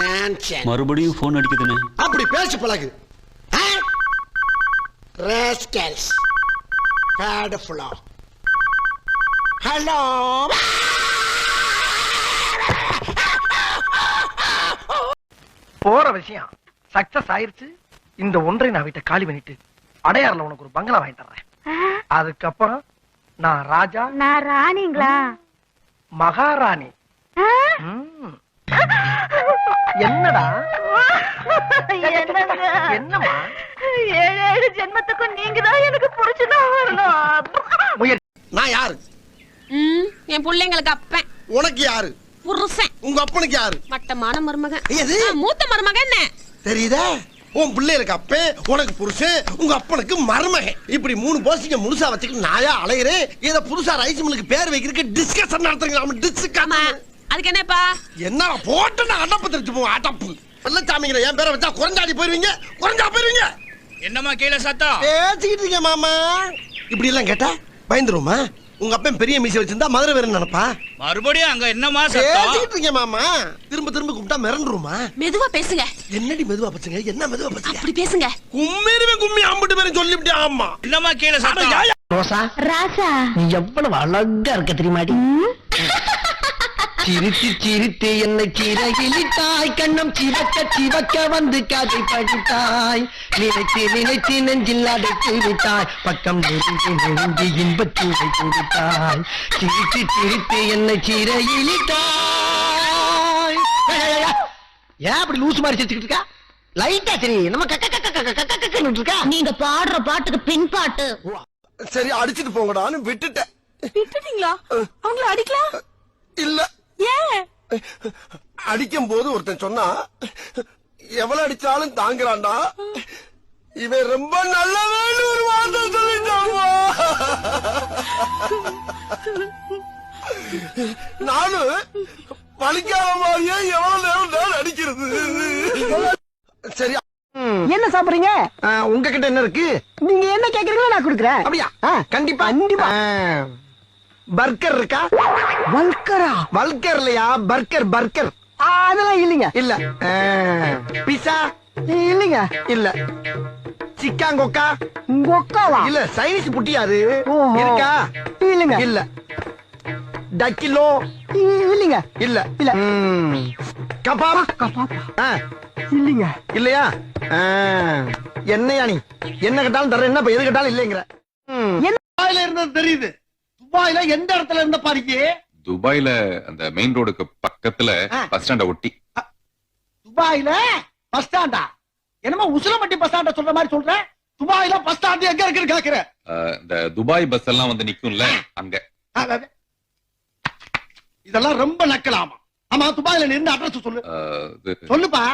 Nonsense. மறுபடியும் phone அடிக்குதுண்ணே அப்படி பேசி பழகு. ராஸ்கல்ஸ் பேட் ஃபுல்லா ஹலோ போற விஷயம். சக்சஸ் ஆயிருச்சு. இந்த ஒன்றை நான் வீட்டை காலி பண்ணிட்டு அடையாறுல உனக்கு ஒரு பங்களா வாங்கி தர்றேன். அதுக்கப்புறம் நான் ராஜா. நான் ராணிங்களா? மகாராணி. என்னடா? என்னங்க? என்னம்மா? ஏழு ஏழு ஜென்மத்துக்கும் நீங்க தான் எனக்கு புடிச்சுதான் வரணும். நான் யாரு? ம், என் பிள்ளைங்களுக்கு அப்பன். உனக்கு யாரு? புருஷன். உங்க அப்பனுக்கு யாரு? வட்டமான மருமகன். மூத்த மருமகன் என்ன? தெரியுதா? உன் பிள்ளைகளுக்கு அப்பன் உனக்கு புருஷன் உங்க அப்பனுக்கு மருமகன். இப்படி மூணு போஸ்டிங்க முழுசா வச்சுக்கிட்டு நாயா அலையிறேன். இத புதுசா ரைஸ் மில்லுக்கு பேர் வைக்கிறதுக்கு டிஸ்கஷன் நடத்துறீங்க ஆமா. டிஸ்கஷன் அதுக்கு என்னப்பா? என்ன போட்டு நான் அடப்பு தெரிஞ்சு போவோம் அடப்பு. வெள்ளச்சாமிங்கிற என் பேரை வச்சா குறைஞ்சாடி போயிருவீங்க குறைஞ்சா போயிருவீங்க. என்னம்மா கீழே சத்தம் பேசிக்கிட்டு இருக்கீங்க மாமா. இப்படி எல்லாம் கேட்டா பயந்துருமா உங்க அப்பன் பெரிய மீசை வச்சிருந்தா மதுரை வேற நினைப்பா? மறுபடியும் அங்க என்னம்மா சத்தம் பேசிக்கிட்டு இருக்கீங்க மாமா. திரும்ப திரும்ப கூப்பிட்டா மிரண்டுருமா மெதுவா பேசுங்க. என்னடி மெதுவா பச்சுங்க என்ன மெதுவா பச்சுங்க அப்படி பேசுங்க. கும்மிருவே கும்மி அம்பிட்டு பேரும் சொல்லிவிட்டே ஆமா. என்னம்மா கீழே சத்தம் ரோசா ராசா நீ எவ்வளவு அழகா இருக்க தெரியுமாடி? சிரித்து சிரித்து என்னை சிறகிலிட்டாய் கண்ணம் சிவக்க சிவக்க வந்து கதை படித்தாய். நினைத்து நினைத்து நெஞ்சில் அடைத்து விட்டாய். பக்கம் நெருங்கி நெருங்கி இன்பச் சூடை கொடுத்தாய். சிரித்து சிரித்து என்னை சிறையிலிட்டாய். ஏன் அப்படி லூசு மாதிரி சிரிச்சுக்கிட்டு இருக்கா? லைட்டா சரி. நம்ம கக்க கக்க கக்க கக்க கக்கன்னு இருக்கா நீங்க பாடுற பாட்டுக்கு பின் பாட்டு. சரி அடிச்சிட்டு போங்கடான்னு விட்டுட்டேன். விட்டுட்டீங்களா? அவங்கள அடிக்கலாம்? இல்ல. அடிக்கும் போது ஒருத்தன் சொன்னா எவ்வளவு அடிச்சாலும் தாங்குறான்டா. இவன் ரொம்ப நல்லவன்னு ஒரு வார்த்தை சொல்லிட்டாமா நானும் பழிக்காத மாதிரியே எவ்வளவு நேரம் நான் அடிக்கிறது? சரி. என்ன சாப்பிடுறீங்க? உங்ககிட்ட என்ன இருக்கு? நீங்க என்ன கேக்குறீங்களோ நான் கொடுக்குறேன். அப்படியா? கண்டிப்பா. கண்டிப்பா. பர்கர் இருக்கா? பல்கரா பல்கர் இல்லையா பர்கர். பர்கர் அதெல்லாம் இல்லைங்க. இல்ல. பிஸா இல்லைங்க. இல்ல. சிக்காங்கொக்கா? கொக்காவா இல்ல சைனீஸ் புட்டியாது இருக்கா? இல்லைங்க. இல்ல. டக்கிலோ? இல்லைங்க. இல்ல. இல்ல. கபாபா? கபாபா. இல்லைங்க. இல்லையா? என்னையா நீ? என்ன கேட்டாலும் தர என்ன எது கேட்டாலும் இல்லைங்கிற. துபாயில இருந்தது தெரியுது. துபாயில எந்த இடத்துல இருந்த பாருங்க துபாயில அந்த மெயின் ரோடுக்கு பக்கத்துல. பஸ் ஸ்டாண்ட ஒட்டி. துபாயில பஸ் ஸ்டாண்டா என்னமோ உசிலம்பட்டி பஸ் ஸ்டாண்ட சொல்ற மாதிரி சொல்ற? துபாயில பஸ் ஸ்டாண்ட் எங்க இருக்குன்னு கேக்குற. இந்த துபாய் பஸ் எல்லாம் வந்து நிக்கும்ல அங்க. இதெல்லாம் ரொம்ப நக்கலாமா? ஆமா துபாயில நீ இருந்த அட்ரஸ் சொல்லு சொல்லுப்பா.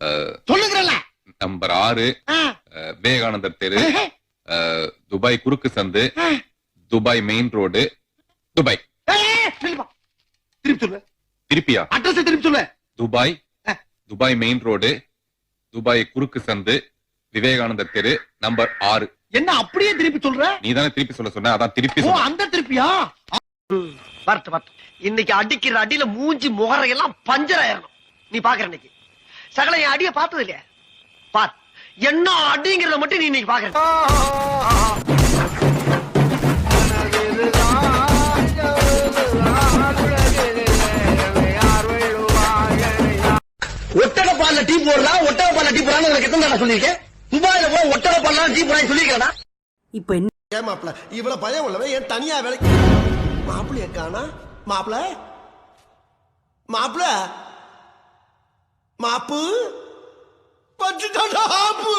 அஹ், சொல்லுகிறல்ல. நம்பர் ஆறு விவேகானந்தர் தெரு. துபாய் குறுக்கு சந்து. Dubai main road Dubai. திருப்பி சொல்லு. திருப்பியா? அட்ரஸ் திருப்பி சொல்லு. Dubai. Dubai main road Dubai குறுக்கு சந்து விவேகானந்தர் தெரு நம்பர் ஆறு. என்ன அப்படியே திருப்பி சொல்ற? நீ தானே திருப்பி சொல்ல சொன்ன? அதான் திருப்பி அந்த திருப்பியா? வரட்டு வரட்டு. இன்னைக்கு அடிக்கிற அடியில மூஞ்சி முகரையெல்லாம் பஞ்சர் ஆயிரணும். நீ பாக்குற இன்னைக்கு. சகல என் அடிய பார்த்தது இல்லையா? பார். என்ன அடிங்கிறத மட்டும் நீ இன்னைக்கு பாக்குற. பால்ல டீ போடலாம் ஒட்டக பால்ல டீ போடலாம் எத்தனை தடவை சொல்லியிருக்கேன்? துபாயில போய் ஒட்டக பால்ல டீ போடலாம் சொல்லியிருக்கேன் இப்ப என்ன? ஏன் மாப்பிள இவ்வளவு பயம் உள்ளவன் ஏன் தனியா வேலைக்கு மாப்பிள்ளைய காணா மாப்பிள? மாப்பிள? மாப்பு? பச்சுட்டாடா ஆப்பு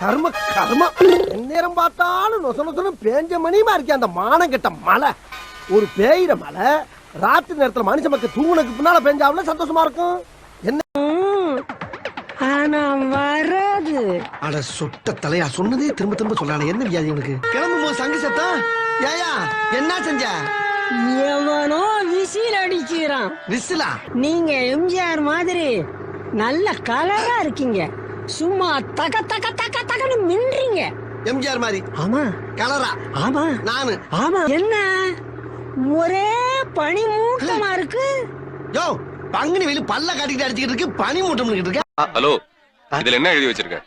கர்ம கர்ம. நேரம் பார்த்தாலும் நொச நொசன பேஞ்ச மணியுமா இருக்கே அந்த மானம் கெட்ட மலை ஒரு பேயிற மலை ராத்திரி நேரத்துல மனுஷ மக்கள் தூங்குனதுக்கு பின்னால பெஞ்சாவில சந்தோஷமா இருக்கும். என்ன? ஆனா வராது. அட சொட்ட தலையா சொன்னதே திரும்ப திரும்ப சொல்லான. என்ன வியாதி உனக்கு? கிளம்பும் போது சங்கு சத்தா? ஏயா என்ன செஞ்ச? எவனோ விசில் அடிக்கிறான். விசிலா? நீங்க எம்ஜிஆர் மாதிரி நல்ல கலரா இருக்கீங்க. சும்மா தக தக தக தகன்னு மின்றீங்க. எம்ஜிஆர் மாதிரி. ஆமா. கலரா? ஆமா. நானு. ஆமா. என்ன? ஒரே பனிமூட்டமா இருக்கு. யோ பங்குனி வெயில் பல்ல காட்டிக்கிட்டு அடிச்சுக்கிட்டு இருக்கு பனி மூட்டம் இருக்கு. ஹலோ இதுல என்ன எழுதி வச்சிருக்க?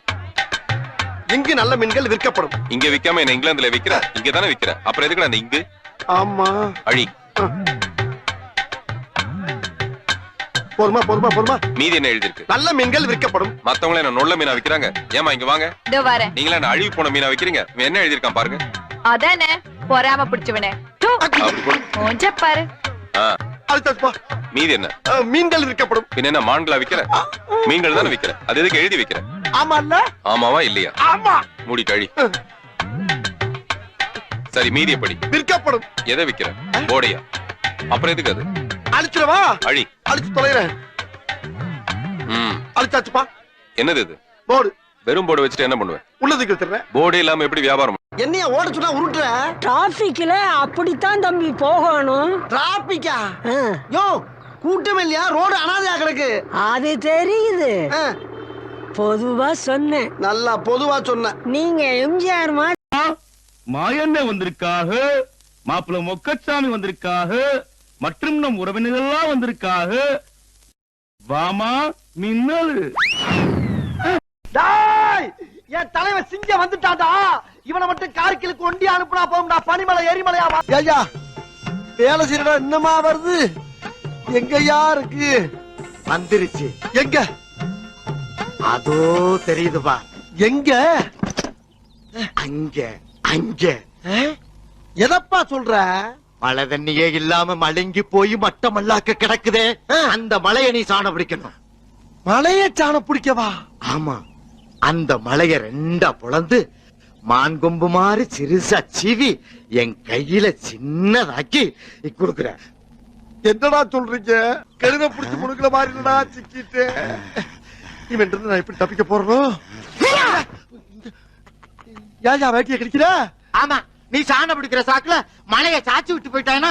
இங்கு நல்ல மீன்கள் விற்கப்படும். இங்க விக்காம என்ன இங்கிலாந்துல விக்கிற? இங்க தானே விக்கிற? அப்புறம் எதுக்குடா அந்த இங்கு? ஆமா. அழி. பொறுமா பொறுமா பொறுமா. மீதி என்ன எழுதி இருக்கு நல்ல மீன்கள் விற்கப்படும். மத்தவங்கள என்ன நொல்ல மீனா விக்கிறாங்க? ஏமா இங்க வாங்க. இதோ வரேன். நீங்களா என்ன அழுகி போன மீனா விக்கிறீங்க? இவன் என்ன எழுதிருக்கான் பாருங்க. அதானே? பொறாம பிடிச்சவனே. மூஞ்ச பாரு. மீதி என்ன? மீன்கள் விற்கப்படும். பின்ன என்ன மான்களா விக்கிற மீன்கள் தானே விக்கிற அது எதுக்கு எழுதி வைக்கிற ஆமா இல்ல ஆமாவா இல்லையா? ஆமா. மூடி கழி. சரி மீதிய படி விற்கப்படும். எதை விக்கிற போடையா? அப்புறம் எதுக்கு அது? அழிச்சிடவா அழி. அழிச்சு தொலைறேன். அழிச்சாச்சுப்பா. என்னது இது? போடு. வெறும் போர்டு வச்சுட்டு என்ன பண்ணுவேன்? உள்ளதுக்கு வச்சிடுறேன். போர்டே இல்லாம எப்படி வியாபாரம் என்னைய ஓட சொன்னா உருட்டுற? டிராபிக்ல அப்படித்தான் தம்பி போகணும். டிராபிக்கா யோ கூட்டம் இல்லையா? ரோடு அனாதையா கிடக்கு. அது தெரியுது. பொதுவா சொன்னேன். நல்லா பொதுவா சொன்ன நீங்க எம்ஜிஆர் மாயண்ண வந்திருக்காக மாப்பிள்ள மொக்கச்சாமி வந்திருக்காக மற்றும் நம் உறவினர்கள்லாம் வந்திருக்காக. வாமா மின்னல். என் தலைவன் சிங்க வந்துட்டாடா இவனை மட்டும் கார்கிலுக்கு ஒண்டி அனுப்புனா போகும்டா. பனிமலை எரிமலையா ஐயா வேலை செய்யறடா இன்னமா வருது? எங்கயா இருக்கு? வந்துருச்சு. எங்க? அதோ தெரியுதுப்பா. எங்க? அங்க அங்க. எதப்பா சொல்ற? மழை தண்ணியே இல்லாம மழுங்கி போய் மட்ட மல்லாக்க கிடக்குதே அந்த மலைய நீ சாண பிடிக்கணும். மலைய சாணம் பிடிக்கவா? ஆமா. அந்த மலைய ரெண்டா பொளந்து மான் கொம்பு மாதிரி சிறுசா சீவி என் கையில சின்னதாக்கி கொடுக்குற என்னடா சொல்றீங்க? கழுத புடிச்சு முடுக்கல மாதிரி இல்லடா சிக்கிட்டு. இவன் இருந்து நான் எப்படி தப்பிக்க போறோம் ஏயா வேட்டிய கிடைக்கிற? ஆமா நீ சாண பிடிக்கிற சாக்குல மலைய சாச்சி விட்டு போயிட்டானா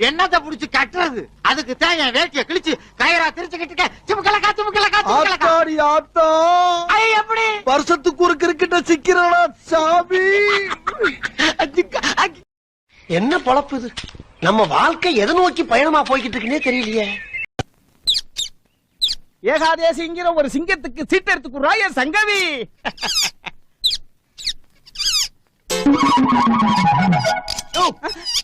என்னத்த புடிச்சு கட்டுறது? அதுக்கு தான் என் வேட்டிய கிழிச்சு கயிறா திரிச்சுக்கிட்டு சிமுக்கலக்கா சிமுக்கலக்கா ஆத்தாடி ஆத்தா. எப்படி? வருஷத்துக்கு ஒரு கிரிக்கெட்ட சிக்கிறடா சாமி? என்ன பொழப்பு இது? நம்ம வாழ்க்கை எதை நோக்கி பயணமா போய்கிட்டு இருக்குன்னே தெரியலையே. ஏகாதேசிங்கிற ஒரு சிங்கத்துக்கு சீட்டு எடுத்துக்குறாய சங்கவி.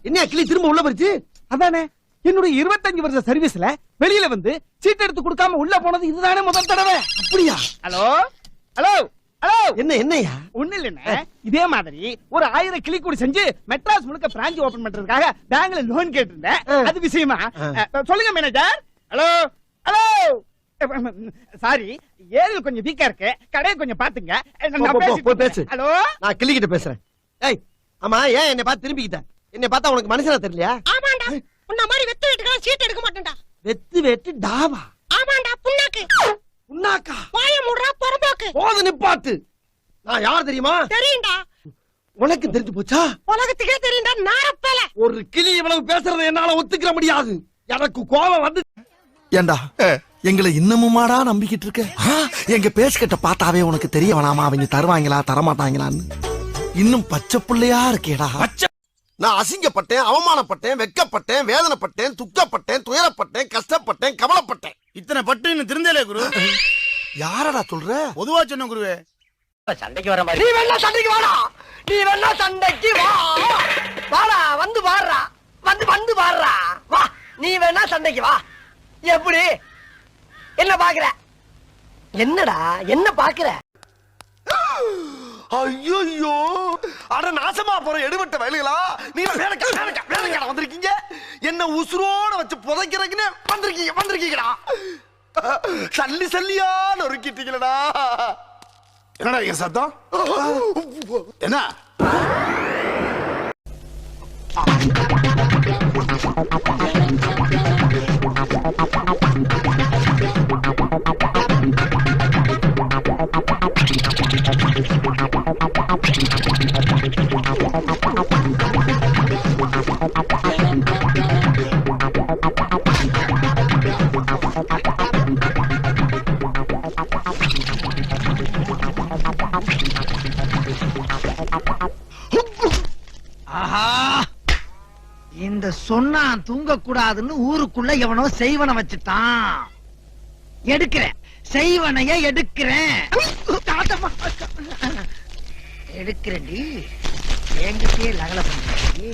என்ன கிளி திரும்ப உள்ள போச்சு அதானே? என்னுடைய இருபத்தஞ்சு வருஷ சர்வீஸ்ல வெளியில வந்து சீட்டு எடுத்து கொடுக்காம உள்ள போனது இதுதானே முதல் தடவை. அப்படியா? ஹலோ? ஹலோ? ஹலோ? என்ன என்னையா? ஒண்ணு இல்லைண்ணே. இதே மாதிரி ஒரு ஆயிரம் கிளி கூடி செஞ்சு மெட்ராஸ் முழுக்க பிராஞ்ச் ஓபன் பண்றதுக்காக பேங்க்ல லோன் கேட்டிருந்தேன். அது விஷயமா? சொல்லுங்க மேனேஜர் ஹலோ? ஹலோ? சாரி ஏரியில் கொஞ்சம் வீக்கா இருக்கு. கடையை கொஞ்சம் பாத்துங்க போ, போ, போ, போ, பேசு. ஹலோ? நான் கிளிக்கிட்ட பேசுறேன். ஏய் ஆமா ஏன் என்னை பார்த்து திரும்பிக்கிட்ட? என்னை பார்த்தா உனக்கு மனுஷனா தெரியலையா? ஆமாண்டா. உன்ன மாதிரி வெத்து வெட்டுக்கலாம் சீட் எடுக்க மாட்டேன்டா. வெத்து வெட்டு டாவா? ஆமாண்டா புண்ணாக்கு. உன்னாக்கா வாய மூடுறா புறம்போக்கு. போது நிப்பாட்டு. நான் யார் தெரியுமா? தெரியும்டா. உனக்கு தெரிஞ்சு போச்சா? உலகத்துக்கே தெரியும்டா நாரப்பேல. ஒரு கிளி இவ்வளவு பேசுறதை என்னால ஒத்துக்கிற முடியாது. எனக்கு கோபம் வந்து ஏண்டா? எங்களை இன்னமுமாடா நம்பிக்கிட்டு இருக்க? எங்க பேசிக்கிட்ட பார்த்தாவே உனக்கு தெரிய வேணாமா? அவங்க தருவாங்களா தரமாட்டாங்களான்னு. இன்னும் பச்சை புள்ளையா இருக்கேடா. நான் அசிங்கப்பட்டேன் அவமானப்பட்டேன் வெக்கப்பட்டேன் வேதனைப்பட்டேன் துக்கப்பட்டேன் துயரப்பட்டேன் கஷ்டப்பட்டேன் கவலைப்பட்டேன். இத்தனை பட்டு இன்னும் திருந்தலே குரு. யாரடா சொல்ற? பொதுவா சொன்ன குருவே. நீ வேணா சண்டைக்கு வாடா. நீ வேணா சண்டைக்கு வா. வாடா வந்து பாடுறா. வந்து வந்து பாடுறா. வா நீ வேணா சண்டைக்கு வா. எப்படி? என்ன பாக்குற? என்னடா? என்ன பாக்குற? ஐயோ அட நாசமா போற எடுபட்ட வயலுகளா? நீங்க வேலைக்கா வேலைக்கா வேலைக்கா வந்திருக்கீங்க. என்ன உசுரோட வச்சு புதைக்கிறதுக்குன்னு வந்திருக்கீங்க வந்திருக்கீங்கடா. சல்லி சல்லியா நொறுக்கிட்டீங்களடா என்னடா என் சத்தம்? என்ன? இந்த நான் தூங்க கூடாதுன்னு ஊருக்குள்ள எவனோ செய்வன வச்சுட்டான். எடுக்கிறேன். செய்வனைய எடுக்கிறேன். எடுக்கிறேன்டி. எங்கிட்டே லகல பண்ணி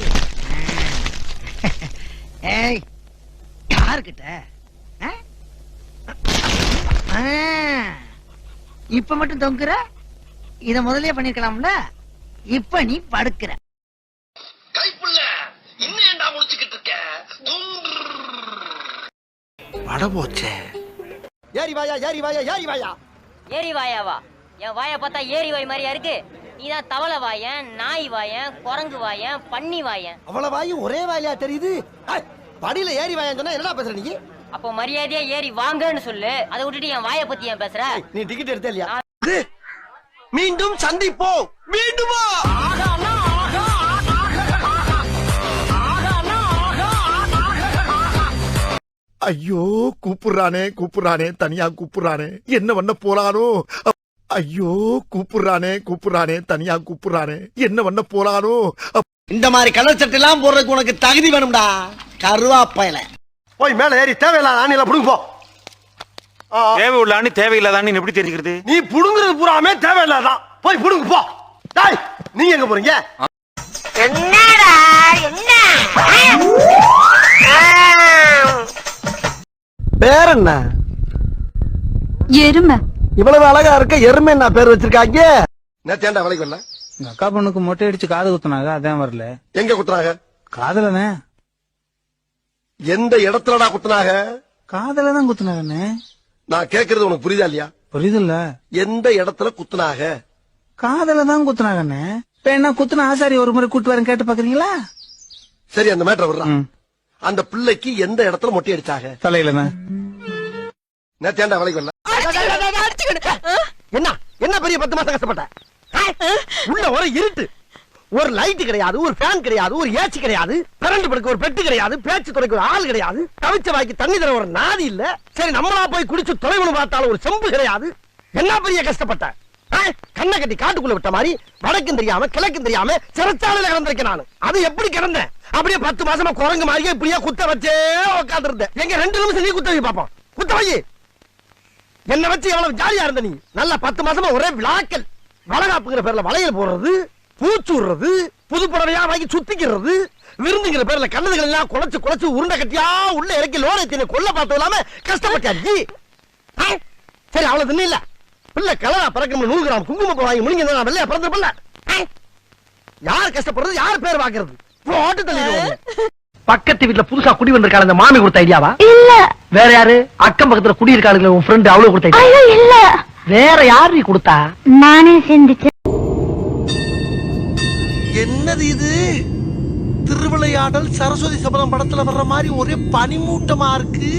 ஏய் யாருக்கிட்ட? இப்ப மட்டும் தொங்குற? இத முதலே பண்ணிருக்கலாம்ல? இப்ப நீ படுக்கிற. கைப்புள்ள இன்னும் ஏன்டா முடிச்சுக்கிட்டு இருக்க வட போச்சே ஏறி வாயா ஏறி வாயா. ஏறி வாயா ஏரி வாயாவா என் வாயை பார்த்தா ஏரி வாய் மாதிரியா இருக்கு. நீதான் தவளை வாயன் நாய் வாயன் குரங்கு வாயன் பன்னி வாயன். அவ்வளவு வாயும் ஒரே வாயிலா தெரியுது. படியில ஏறி வாயான்னு சொன்னா என்னடா பேசுற நீ? அப்போ மரியாதையா ஏறி வாங்கன்னு சொல்லு. அதை விட்டுட்டு என் வாயை பத்தி ஏன் பேசுற? நீ டிக்கெட் எடுத்த இல்லையா? மீண்டும் சந்திப்போம். மீண்டுமா? ஐயோ கூப்பிடுறானே கூப்பிடுறானே தனியா கூப்பிடுறானே. என்ன பண்ண போறானோ? ஐயோ கூப்பிடுறானே கூப்பிடுறானே தனியா கூப்பிடுறானே. என்ன பண்ண போறானோ? இந்த மாதிரி கலர் சட்டை எல்லாம் போடுறதுக்கு உனக்கு தகுதி வேணும்டா. கருவாப்பையில போய் மேல ஏறி தேவையில்லாத ஆணில புடுங்க போ. ஆ, தேவை உள்ளான்னு தேவையில்லாதான்னு எப்படி தெரிஞ்சுக்கிறது நீ புடுங்குறது பூராமே தேவையில்லாதான் போய் புடுங்க போ. டேய் நீ எங்க போறீங்க? என்னடா? பேர் என்ன எருமை. இவ்வளவு அழகா இருக்க எருமை என்ன பேர் வச்சிருக்காங்க? நேத்தேண்டா வேலைக்கு வரல? எங்க அக்கா பொண்ணுக்கு மொட்டை அடிச்சு காது குத்துனாங்க அதான் வரல. எங்க குத்துனாங்க? காதலனே எந்த இடத்துலடா குத்துனாங்க? காதல தான் குத்துனாங்கண்ணே. நான் கேக்குறது உனக்கு புரியுதா இல்லையா? புரியுதுல்ல. எந்த இடத்துல குத்துனாங்க? காதல தான் குத்துனாங்கண்ணே. இப்ப என்ன குத்துன ஆசாரி ஒரு முறை கூட்டு வரேன் கேட்டு பாக்குறீங்களா? சரி அந்த மேட்டர் விடுறான் அந்த பிள்ளைக்கு எந்த இடத்துல மொட்டை அடிச்சாங்க? தலையிலண்ணே. நேத்தேண்டா வேலைக்கு வரல என்ன? என்ன பெரிய பத்து மாசம் கஷ்டப்பட்ட? உள்ள ஒரு இருட்டு. ஒரு லைட் கிடையாது ஒரு ஃபேன் கிடையாது ஒரு ஏசி கிடையாது கரண்ட் படுக்க ஒரு பெட்டு கிடையாது பேச்சு துறைக்கு ஒரு ஆள் கிடையாது தவிச்ச வாய்க்கு தண்ணி தர ஒரு நாதி இல்ல. சரி நம்மளா போய் குடிச்சு தொலைவனு பார்த்தாலும் ஒரு செம்பு கிடையாது. என்ன பெரிய கஷ்டப்பட்ட? கண்ணை கட்டி காட்டுக்குள்ள விட்ட மாதிரி வடக்கும் தெரியாம கிழக்கும் தெரியாம சிறைச்சாலையில கிடந்திருக்கேன் நான். அது எப்படி கிடந்தேன்? அப்படியே பத்து மாசமா குரங்கு மாதிரியே இப்படியே குத்த வச்சே உட்காந்துருந்தேன் எங்க ரெண்டு நிமிஷம் நீ குத்த வை பாப்போம். குத்த வை. என்ன வச்சு எவ்வளவு ஜாலியா இருந்த நீ? நல்லா பத்து மாசமா ஒரே விழாக்கள் வளகாப்புங்கிற பேர்ல வளையல் போடுறது பூச்சுடுறது புது புடவையா வாங்கி சுத்திக்கிறது விருந்துங்கிற பேர்ல கண்ணதுகள் எல்லாம் குலைச்சு குலைச்சு உருண்டை கட்டியா உள்ள இறக்கி லோனை தின்னு கொல்ல பார்த்தது இல்லாம ஆ? சரி அவ்வளவு தின்னு இல்ல. பிள்ளை கலரா பறக்கணும் நூறு கிராம் குங்குமம் வாங்கி முழுங்கி நான் வெள்ளையா பிறந்திருப்பில்ல? யார் கஷ்டப்படுறது? யார் பேர் வாக்குறது? போட்டு தள்ளி பக்கத்து வீட்டுல புதுசா குடி வந்திருக்காங்க அந்த மாமி கொடுத்த ஐடியாவா? இல்ல. வேற யாரு? அக்கம் பக்கத்துல குடி இருக்காளுங்க உன் ஃப்ரெண்ட் அவ்வளவு கொடுத்த? ஐயோ இல்ல. வேற யாரு நீ கொடுத்தா? நானே சிந்திச்சேன் என்னது இது? திருவிளையாடல் சரஸ்வதி சபதம் படத்துல வர்ற மாதிரி ஒரே பனிமூட்டமா இருக்கு.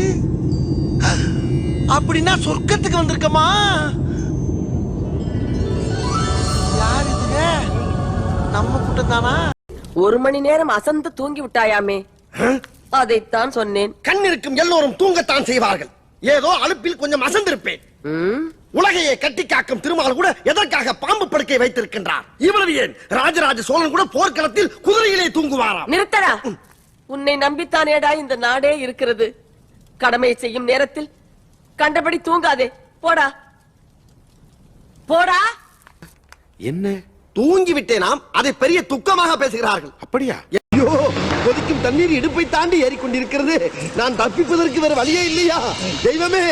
அப்படின்னா சொர்க்கத்துக்கு வந்திருக்கமா? யார் இதுங்க? நம்ம கூட்டம் தானா ஒரு மணி நேரம் அசந்து தூங்கி விட்டாயாமே. அதைத்தான் சொன்னேன். கண் இருக்கும் எல்லோரும் தூங்கத்தான் செய்வார்கள். ஏதோ அலுப்பில் கொஞ்சம் அசந்திருப்பேன். ம், உலகையை கட்டி காக்கும் திருமால் கூட எதற்காக பாம்பு படுக்கை வைத்திருக்கின்றார்? இவ்வளவு ஏன்? ராஜராஜ சோழன் கூட போர்க்களத்தில் குதிரையிலே தூங்குவாராம். நிறுத்தடா. உன்னை நம்பித்தானேடா இந்த நாடே இருக்கிறது. கடமையை செய்யும் நேரத்தில் கண்டபடி தூங்காதே. போடா. போடா. என்ன? தூங்கி விட்டேனாம் அதை பெரிய துக்கமாக பேசுகிறார்கள். அப்படியா? ஐயோ! கொதிக்கும் தண்ணீர் இடுப்பை தாண்டி ஏறிக்கொண்டிருக்கிறது. நான் தப்பிப்பதற்கு வேற வழியே இல்லையா? தெய்வமே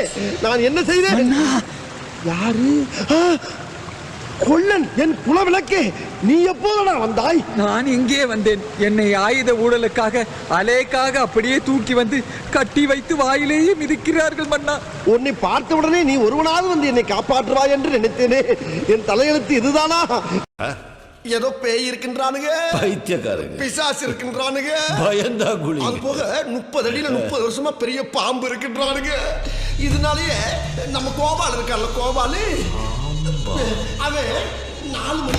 நான் என்ன செய்தேன்? யாரு? கொல்லன் என் குலவிளக்கே நீ எப்போதடா வந்தாய்? நான் இங்கே வந்தேன். என்னை ஆயுத ஊழலுக்காக அலேக்காக அப்படியே தூக்கி வந்து கட்டி வைத்து வாயிலேயே மிதிக்கிறார்கள் மன்னா. உன்னை பார்த்த உடனே நீ ஒருவனாவது வந்து என்னை காப்பாற்றுவாய் என்று நினைத்தேனே. என் தலையெழுத்து இதுதானா? ஏதோ பேய் இருக்கின்றானுங்க. பைத்தியக்காரங்க. பிசாசு இருக்கின்றானுங்க. பயந்தா குழி அது போக முப்பது அடியில முப்பது வருஷமா பெரிய பாம்பு இருக்கின்றானுங்க. இதனாலயே நம்ம கோபால் இருக்கார்ல கோபாலு. அவன் நாலு மணி